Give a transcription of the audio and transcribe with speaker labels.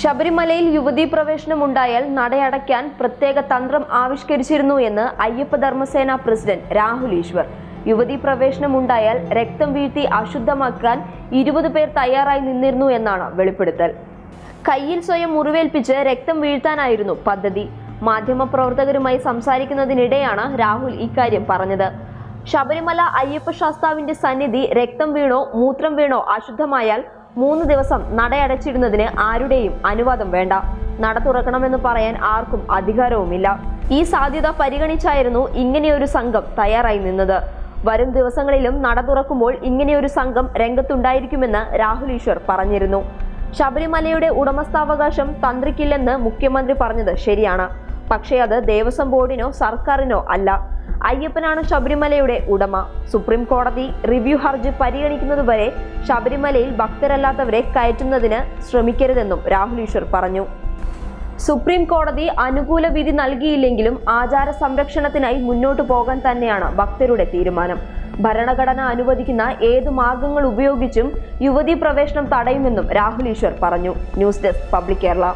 Speaker 1: ശബരിമലയിൽ യുവതീ പ്രവേശനം ഉണ്ടായാൽ നടയടയ്ക്കാൻ പ്രത്യേക തന്ത്രം ആവിഷ്കരിച്ചിരുന്നു എന്ന് അയ്യപ്പ ധർമ്മസേന പ്രസിഡന്റ് രാഹുൽ ഈശ്വർ. യുവതീ പ്രവേശനം ഉണ്ടായാൽ രക്തം വീഴ്ത്തി അശുദ്ധമാക്കാൻ ഇരുപത് പേർ തയ്യാറായി നിന്നിരുന്നു എന്നാണ് വെളിപ്പെടുത്തൽ. കയ്യിൽ സ്വയം മുറിവേൽപ്പിച്ച് രക്തം വീഴ്ത്താനായിരുന്നു പദ്ധതി. മാധ്യമപ്രവർത്തകരുമായി സംസാരിക്കുന്നതിനിടെയാണ് രാഹുൽ ഇക്കാര്യം പറഞ്ഞത്. ശബരിമല അയ്യപ്പ ശാസ്താവിന്റെ സന്നിധി രക്തം വീണോ മൂത്രം വീണോ അശുദ്ധമായാൽ മൂന്ന് ദിവസം നടയടച്ചിടുന്നതിന് ആരുടെയും അനുവാദം വേണ്ട. നട തുറക്കണമെന്ന് പറയാൻ ആർക്കും അധികാരവുമില്ല. ഈ സാധ്യത പരിഗണിച്ചായിരുന്നു ഇങ്ങനെയൊരു സംഘം തയ്യാറായി നിന്നത്. വരും ദിവസങ്ങളിലും നട തുറക്കുമ്പോൾ ഇങ്ങനെയൊരു സംഘം രംഗത്തുണ്ടായിരിക്കുമെന്ന് രാഹുൽ ഈശ്വർ പറഞ്ഞിരുന്നു. ശബരിമലയുടെ ഉടമസ്ഥാവകാശം തന്ത്രിക്കില്ലെന്ന് മുഖ്യമന്ത്രി പറഞ്ഞത് ശരിയാണ്. പക്ഷേ അത് ദേവസ്വം ബോർഡിനോ സർക്കാരിനോ അല്ല. അയ്യപ്പനാണ് ശബരിമലയുടെ ഉടമ. സുപ്രീം കോടതി റിവ്യൂ ഹർജി പരിഗണിക്കുന്നതുവരെ ശബരിമലയിൽ ഭക്തരല്ലാത്തവരെ കയറ്റുന്നതിന് ശ്രമിക്കരുതെന്നും രാഹുൽ ഈശ്വർ പറഞ്ഞു. സുപ്രീം കോടതി അനുകൂല വിധി നൽകിയില്ലെങ്കിലും ആചാര സംരക്ഷണത്തിനായി മുന്നോട്ടു പോകാൻ തന്നെയാണ് ഭക്തരുടെ തീരുമാനം. ഭരണഘടന അനുവദിക്കുന്ന ഏത് മാർഗങ്ങൾ ഉപയോഗിച്ചും യുവതീ പ്രവേശനം തടയുമെന്നും രാഹുൽ ഈശ്വർ പറഞ്ഞു. News desk public Kerala.